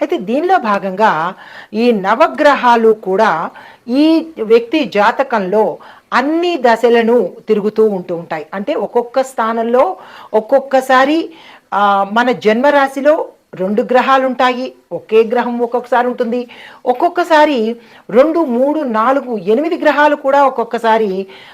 అయితే దీనిలో భాగంగా ఈ నవగ్రహాలు కూడా ఈ వ్యక్తి జాతకంలో అన్ని దశలను తిరుగుతూ ఉంటూ ఉంటాయి. అంటే ఒక్కొక్క స్థానంలో ఒక్కొక్కసారి మన జన్మరాశిలో రెండు గ్రహాలు ఉంటాయి. ఒకే గ్రహం ఒక్కొక్కసారి ఉంటుంది. ఒక్కొక్కసారి రెండు మూడు నాలుగు ఎనిమిది గ్రహాలు కూడా ఒక్కొక్కసారి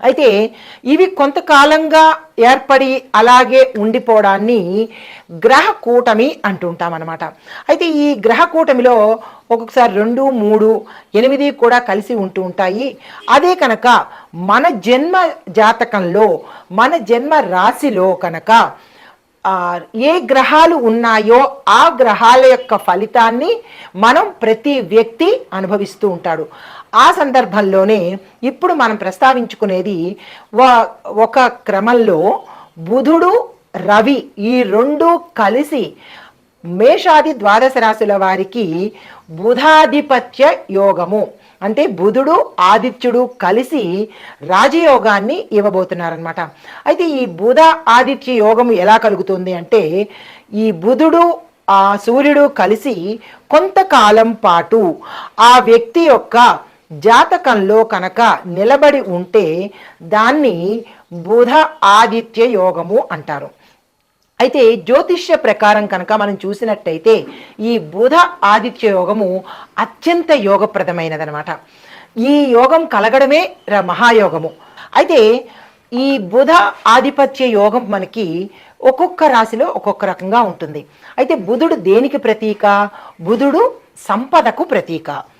అయితే ఇవి కొంతకాలంగా ఏర్పడి అలాగే ఉండిపోవడాన్ని గ్రహ కూటమి అంటుంటాం అనమాట అయితే ఈ గ్రహ కూటమిలో ఒక్కొక్కసారి రెండు మూడు ఎనిమిది కూడా కలిసి ఉంటూ ఉంటాయి. అదే కనుక మన జన్మ జాతకంలో మన జన్మ రాశిలో కనుక ఏ గ్రహాలు ఉన్నాయో ఆ గ్రహాల యొక్క ఫలితాన్ని మనం ప్రతి వ్యక్తి అనుభవిస్తూ ఉంటాడు. ఆ సందర్భంలోనే ఇప్పుడు మనం ప్రస్తావించుకునేది వ- ఒక క్రమంలో బుధుడు రవి ఈ రెండు కలిసి మేషాది ద్వాదశ రాశుల వారికి బుధాధిపత్య యోగము. అంటే బుధుడు ఆదిత్యుడు కలిసి రాజయోగాన్ని ఇవ్వబోతున్నారనమాట అయితే ఈ బుధ ఆదిత్య యోగము ఎలా కలుగుతుంది అంటే ఈ బుధుడు ఆ సూర్యుడు కలిసి కొంతకాలం పాటు ఆ వ్యక్తి యొక్క జాతకంలో కనుక నిలబడి ఉంటే దాన్ని బుధ ఆదిత్య యోగము అంటారు. అయితే జ్యోతిష్య ప్రకారం కనుక మనం చూసినట్టయితే ఈ బుధ ఆదిత్య యోగము అత్యంత యోగప్రదమైనదనమాట. ఈ యోగం కలగడమే ర- మహాయోగము. అయితే ఈ బుధ ఆధిపత్య యోగం మనకి ఒక్కొక్క రాశిలో ఒక్కొక్క రకంగా ఉంటుంది. అయితే బుధుడు దేనికి ప్రతీక? బుధుడు సంపదకు ప్రతీక.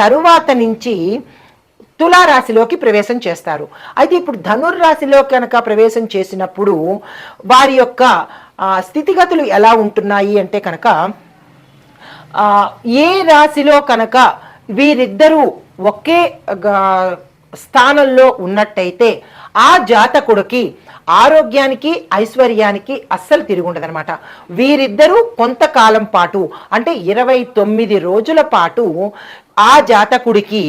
తరువాత నుంచి తులారాశిలోకి ప్రవేశం చేస్తారు. అయితే ఇప్పుడు ధనుర్రాశిలో కనుక ప్రవేశం చేసినప్పుడు వారి యొక్క స్థితిగతులు ఎలా ఉంటున్నాయి అంటే కనుక ఏ రాశిలో కనుక వీరిద్దరూ ఒకే గా- స్థానంలో ఉన్నట్టయితే ఆ జాతకుడికి ఆరోగ్యానికి ఐశ్వర్యానికి అస్సలు తిరుగుండదనమాట వీరిద్దరూ కొంతకాలం పాటు అంటే ఇరవై తొమ్మిది రోజుల పాటు ఆ జాతకుడికి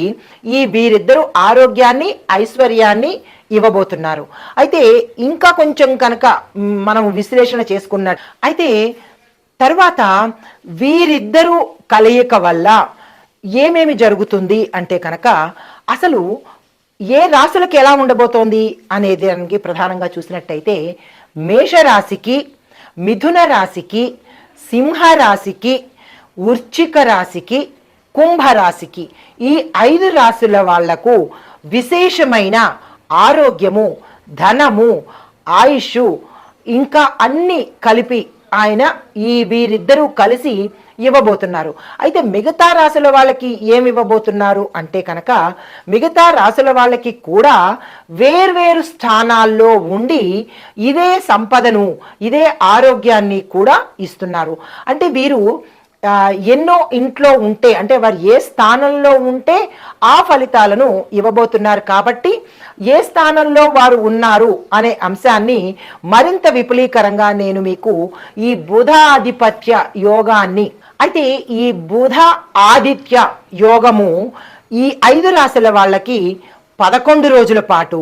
ఈ వీరిద్దరూ ఆరోగ్యాన్ని ఐశ్వర్యాన్ని ఇవ్వబోతున్నారు. అయితే ఇంకా కొంచెం కనుక మనం విశ్లేషణ చేసుకున్నాడు అయితే తర్వాత వీరిద్దరూ కలయిక వల్ల ఏమేమి జరుగుతుంది అంటే కనుక అసలు ఏ రాశులకు ఎలా ఉండబోతోంది అనే దానికి ప్రధానంగా చూసినట్టయితే మేషరాశికి మిథున రాశికి సింహ రాశికి రాశికి కుంభరాశికి. ఈ ఐదు రాశుల వాళ్ళకు విశేషమైన ఆరోగ్యము ధనము ఆయుష్ ఇంకా అన్ని కలిపి ఆయన ఈ వీరిద్దరూ కలిసి ఇవ్వబోతున్నారు. అయితే మిగతా రాశుల వాళ్ళకి ఏమి ఇవ్వబోతున్నారు అంటే కనుక మిగతా రాశుల వాళ్ళకి కూడా వేర్వేరు స్థానాల్లో ఉండి ఇదే సంపదను ఇదే ఆరోగ్యాన్ని కూడా ఇస్తున్నారు. అంటే వీరు ఎన్నో ఇంట్లో ఉంటే అంటే వారు ఏ స్థానంలో ఉంటే ఆ ఫలితాలను ఇవ్వబోతున్నారు కాబట్టి ఏ స్థానంలో వారు ఉన్నారు అనే అంశాన్ని మరింత విపులీకరంగా నేను మీకు ఈ బుధాధిపత్య యోగాన్ని అయితే ఈ బుధ ఆదిత్య యోగము ఈ ఐదు రాశుల వాళ్ళకి పదకొండు రోజుల పాటు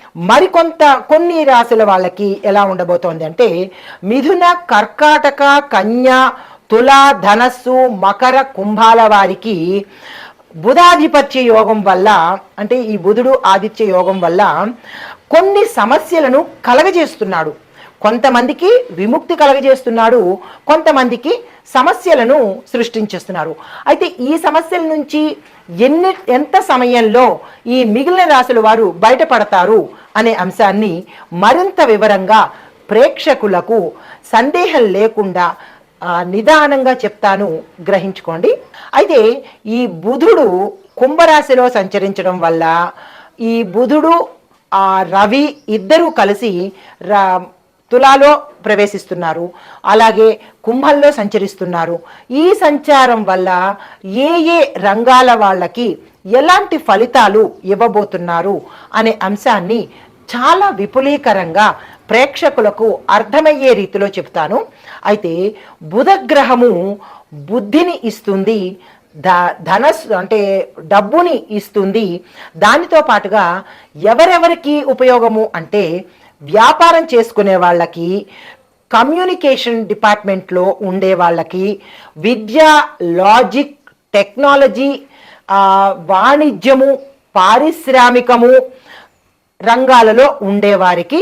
మరికొంత కొన్ని రాశుల వాళ్ళకి ఎలా ఉండబోతోంది అంటే మిథున కర్కాటక కన్య తుల ధనస్సు మకర కుంభాల వారికి బుధాధిపత్య యోగం వల్ల అంటే ఈ బుధుడు ఆదిత్య యోగం వల్ల కొన్ని సమస్యలను కలగజేస్తున్నాడు. కొంతమందికి విముక్తి కలగజేస్తున్నాడు కొంతమందికి సమస్యలను సృష్టించేస్తున్నారు. అయితే ఈ సమస్యల నుంచి ఎన్ని ఎంత సమయంలో ఈ మిగిలిన రాశుల వారు బయటపడతారు అనే అంశాన్ని మరింత వివరంగా ప్రేక్షకులకు సందేహం లేకుండా నిదానంగా చెప్తాను గ్రహించుకోండి. అయితే ఈ బుధుడు కుంభరాశిలో సంచరించడం వల్ల ఈ బుధుడు ఆ రవి ఇద్దరూ కలిసి రా తులాలో ప్రవేశిస్తున్నారు. అలాగే కుంభంలో సంచరిస్తున్నారు. ఈ సంచారం వల్ల ఏ ఏ రంగాల వాళ్ళకి ఎలాంటి ఫలితాలు ఇవ్వబోతున్నారు అనే అంశాన్ని చాలా విపులీకరంగా ప్రేక్షకులకు అర్థమయ్యే రీతిలో చెప్తాను అయితే బుధగ్రహము బుద్ధిని ఇస్తుంది ధ ధనస్ అంటే డబ్బుని ఇస్తుంది. దానితో పాటుగా ఎవరెవరికి ఉపయోగము అంటే వ్యాపారం చేసుకునే వాళ్ళకి కమ్యూనికేషన్ డిపార్ట్మెంట్లో ఉండే వాళ్ళకి విద్య లాజిక్ టెక్నాలజీ వాణిజ్యము పారిశ్రామికము రంగాలలో ఉండేవారికి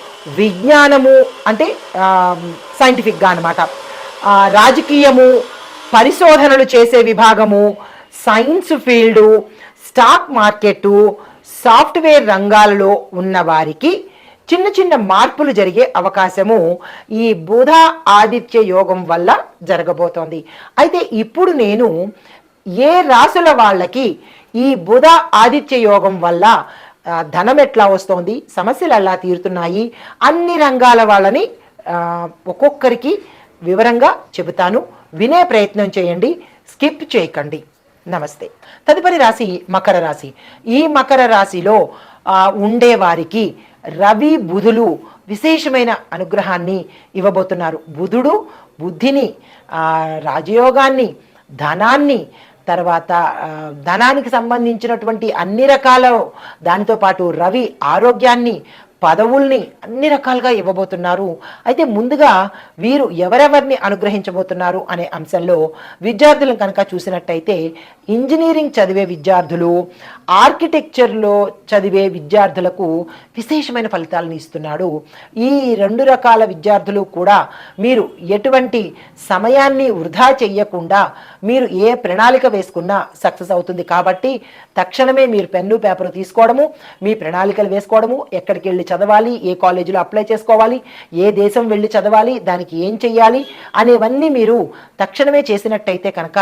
విజ్ఞానము అంటే సైంటిఫిక్గా అనమాట రాజకీయము పరిశోధనలు చేసే విభాగము science field stock market software రంగాలలో ఉన్న వారికి చిన్న చిన్న మార్పులు జరిగే అవకాశము ఈ బుధ ఆదిత్య యోగం వల్ల జరగబోతోంది. అయితే ఇప్పుడు నేను ఏ రాసుల వాళ్ళకి ఈ బుధ ఆదిత్య యోగం వల్ల ధనం ఎట్లా వస్తోంది సమస్యలు ఎలా తీరుతున్నాయి అన్ని రంగాల వాళ్ళని ఒక్కొక్కరికి వివరంగా చెబుతాను. వినే ప్రయత్నం చేయండి స్కిప్ చేయకండి. నమస్తే. తదుపరి రాశి మకర రాశి. ఈ మకర రాశిలో ఉండేవారికి ఉండే వారికి రవి బుధులు విశేషమైన అనుగ్రహాన్ని ఇవ్వబోతున్నారు. బుధుడు బుద్ధిని రాజయోగాన్ని ధనాన్ని తర్వాత ధనానికి సంబంధించినటువంటి అన్ని రకాల దానితో పాటు రవి ఆరోగ్యాన్ని పదవుల్ని అన్ని రకాలుగా ఇవ్వబోతున్నారు. అయితే ముందుగా వీరు ఎవరెవరిని అనుగ్రహించబోతున్నారు అనే అంశంలో విద్యార్థులను కనుక చూసినట్టయితే ఇంజనీరింగ్ చదివే విద్యార్థులు ఆర్కిటెక్చర్లో చదివే విద్యార్థులకు విశేషమైన ఫలితాలను ఇస్తున్నాడు. ఈ రెండు రకాల విద్యార్థులు కూడా మీరు ఎటువంటి సమయాన్ని వృధా చెయ్యకుండా మీరు ఏ ప్రణాళిక వేసుకున్నా సక్సెస్ అవుతుంది కాబట్టి తక్షణమే మీరు పెన్ను పేపర్ తీసుకోవడము మీ ప్రణాళికలు వేసుకోవడము ఎక్కడికి వెళ్ళి చదవాలి ఏ కాలేజీలో అప్లై చేసుకోవాలి ఏ దేశం వెళ్ళి చదవాలి దానికి ఏం చెయ్యాలి అనేవన్నీ మీరు తక్షణమే చేసినట్టయితే కనుక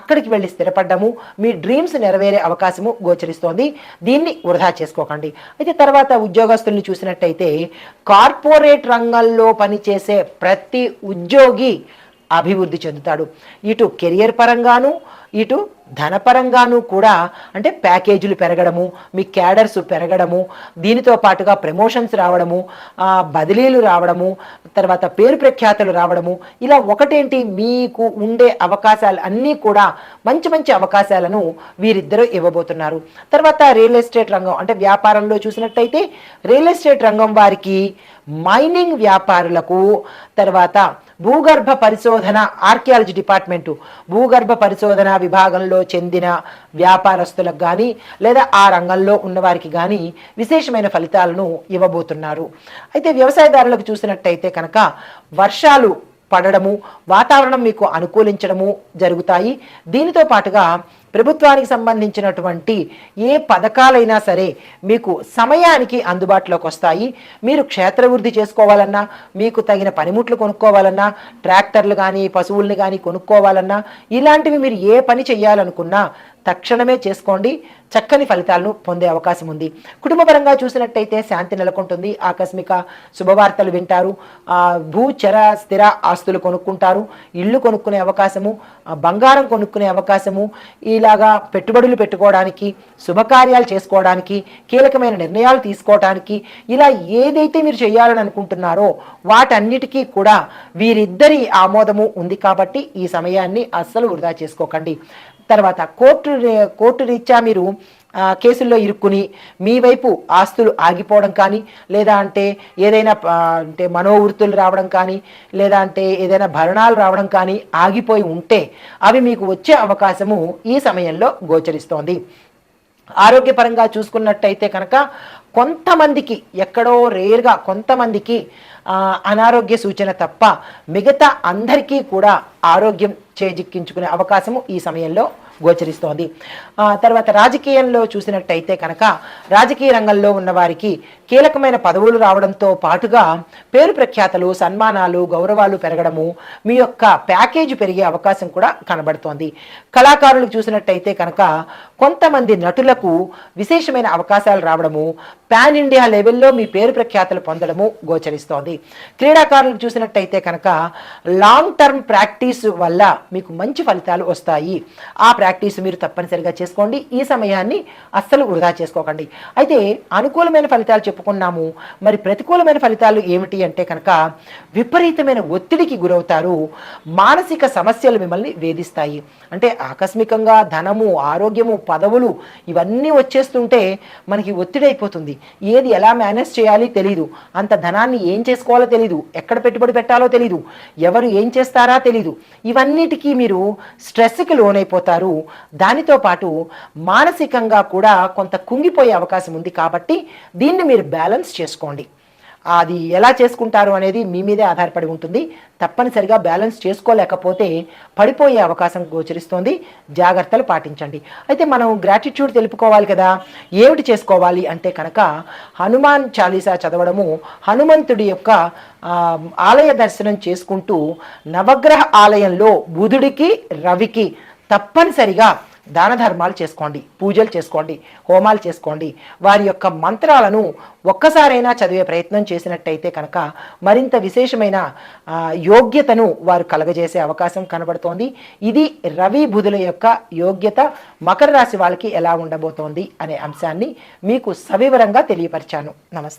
అక్కడికి వెళ్ళి స్థిరపడ్డము మీ డ్రీమ్స్ నెరవేరే అవకాశము గోచరిస్తోంది. దీన్ని వృధా చేసుకోకండి. అయితే తర్వాత ఉద్యోగస్తుల్ని చూసినట్టయితే కార్పొరేట్ రంగంలో పనిచేసే ప్రతి ఉద్యోగి అభివృద్ధి చెందుతాడు. ఇటు కెరియర్ పరంగాను ఇటు ధనపరంగాను కూడా అంటే ప్యాకేజీలు పెరగడము మీ క్యాడర్స్ పెరగడము దీనితో పాటుగా ప్రమోషన్స్ రావడము బదిలీలు రావడము తర్వాత పేరు ప్రఖ్యాతులు రావడము ఇలా ఒకటేంటి? మీకు ఉండే అవకాశాలు అన్నీ కూడా మంచి మంచి అవకాశాలను వీరిద్దరూ ఇవ్వబోతున్నారు. తర్వాత రియల్ ఎస్టేట్ రంగం అంటే వ్యాపారంలో చూసినట్టయితే రియల్ ఎస్టేట్ రంగం వారికి మైనింగ్ వ్యాపారులకు తర్వాత భూగర్భ పరిశోధన ఆర్కియాలజీ డిపార్ట్మెంటు. భూగర్భ పరిశోధన విభాగంలో చెందిన వ్యాపారస్తులకు కానీ లేదా ఆ రంగంలో ఉన్నవారికి కానీ విశేషమైన ఫలితాలను ఇవ్వబోతున్నారు. అయితే వ్యవసాయదారులకు చూసినట్టయితే కనుక వర్షాలు పడడము వాతావరణం మీకు అనుకూలించడము జరుగుతాయి. దీనితో పాటుగా ప్రభుత్వానికి సంబంధించినటువంటి ఏ పథకాలైనా సరే మీకు సమయానికి అందుబాటులోకి వస్తాయి. మీరు క్షేత్రవృద్ధి చేసుకోవాలన్నా మీకు తగిన పనిముట్లు కొనుక్కోవాలన్నా ట్రాక్టర్లు కానీ పశువుల్ని కానీ కొనుక్కోవాలన్నా ఇలాంటివి మీరు ఏ పని చేయాలనుకున్నా తక్షణమే చేసుకోండి. చక్కని ఫలితాలను పొందే అవకాశం ఉంది. కుటుంబపరంగా చూసినట్టయితే శాంతి నెలకొంటుంది. ఆకస్మిక శుభవార్తలు వింటారు. భూ చర స్థిర ఆస్తులు కొనుక్కుంటారు. ఇల్లు కొనుక్కునే అవకాశము బంగారం కొనుక్కునే అవకాశము ఇలాగా పెట్టుబడులు పెట్టుకోవడానికి శుభకార్యాలు చేసుకోవడానికి కీలకమైన నిర్ణయాలు తీసుకోవడానికి ఇలా ఏదైతే మీరు చేయాలని అనుకుంటున్నారో వాటన్నిటికీ కూడా వీరిద్దరి ఆమోదము ఉంది కాబట్టి ఈ సమయాన్ని అస్సలు వృధా చేసుకోకండి. తర్వాత కోర్టు కోర్టు రీత్యా మీరు కేసుల్లో ఇరుక్కుని మీ వైపు ఆస్తులు ఆగిపోవడం కానీ లేదా అంటే ఏదైనా అంటే మనోవృత్తులు రావడం కానీ లేదా అంటే ఏదైనా భరణాలు రావడం కానీ ఆగిపోయి ఉంటే అవి మీకు వచ్చే అవకాశము ఈ సమయంలో గోచరిస్తోంది. ఆరోగ్యపరంగా చూసుకున్నట్టయితే కనుక కొంతమందికి ఎక్కడో రేర్గా కొంతమందికి అనారోగ్య సూచన తప్ప మిగతా అందరికీ కూడా ఆరోగ్యం చేజిక్కించుకునే అవకాశము ఈ సమయంలో గోచరిస్తోంది. ఆ, తర్వాత రాజకీయంలో చూసినట్టయితే కనుక రాజకీయ రంగంలో ఉన్న వారికి కీలకమైన పదవులు రావడంతో పాటుగా పేరు ప్రఖ్యాతలు సన్మానాలు గౌరవాలు పెరగడము మీ యొక్క ప్యాకేజ్ పెరిగే అవకాశం కూడా కనబడుతోంది. కళాకారులకు చూసినట్టయితే కనుక కొంతమంది నటులకు విశేషమైన అవకాశాలు రావడము పాన్ ఇండియా లెవెల్లో మీ పేరు ప్రఖ్యాతలు పొందడము గోచరిస్తోంది. క్రీడాకారులకు చూసినట్టయితే కనుక లాంగ్ టర్మ్ ప్రాక్టీస్ వల్ల మీకు మంచి ఫలితాలు వస్తాయి. ఆ ప్రాక్టీస్ ప్రాక్టీస్ మీరు తప్పనిసరిగా చేసుకోండి. ఈ సమయాన్ని అస్సలు వృధా చేసుకోకండి. అయితే అనుకూలమైన ఫలితాలు చెప్పుకున్నాము. మరి ప్రతికూలమైన ఫలితాలు ఏమిటి అంటే కనుక విపరీతమైన ఒత్తిడికి గురవుతారు. మానసిక సమస్యలు మిమ్మల్ని వేధిస్తాయి. అంటే ఆకస్మికంగా ధనము ఆరోగ్యము పదవులు ఇవన్నీ వచ్చేస్తుంటే మనకి ఒత్తిడి అయిపోతుంది. ఏది ఎలా మేనేజ్ చేయాలి తెలియదు అంత ధనాన్ని ఏం చేసుకోవాలో తెలియదు ఎక్కడ పెట్టుబడి పెట్టాలో తెలియదు ఎవరు ఏం చేస్తారా తెలీదు. ఇవన్నిటికీ మీరు స్ట్రెస్కి లోనైపోతారు. దానితో పాటు మానసికంగా కూడా కొంత కుంగిపోయే అవకాశం ఉంది కాబట్టి దీన్ని మీరు బ్యాలెన్స్ చేసుకోండి. అది ఎలా చేసుకుంటారు అనేది మీ మీదే ఆధారపడి ఉంటుంది. తప్పనిసరిగా బ్యాలెన్స్ చేసుకోలేకపోతే పడిపోయే అవకాశం గోచరిస్తోంది. జాగ్రత్తలు పాటించండి. అయితే మనం గ్రాటిట్యూడ్ తెలుపుకోవాలి కదా. ఏమిటి చేసుకోవాలి అంటే కనుక హనుమాన్ చాలీసా చదవడము హనుమంతుడి యొక్క ఆలయ దర్శనం చేసుకుంటూ నవగ్రహ ఆలయంలో బుధుడికి రవికి తప్పనిసరిగా దాన ధర్మాలు చేసుకోండి పూజలు చేసుకోండి హోమాలు చేసుకోండి. వారి యొక్క మంత్రాలను ఒక్కసారైనా చదివే ప్రయత్నం చేసినట్టయితే కనుక మరింత విశేషమైన యోగ్యతను వారు కలగజేసే అవకాశం కనబడుతోంది. ఇది రవి బుధుల యొక్క యోగ్యత మకర రాశి వాళ్ళకి ఎలా ఉండబోతోంది అనే అంశాన్ని మీకు సవివరంగా తెలియపరిచాను. నమస్తే.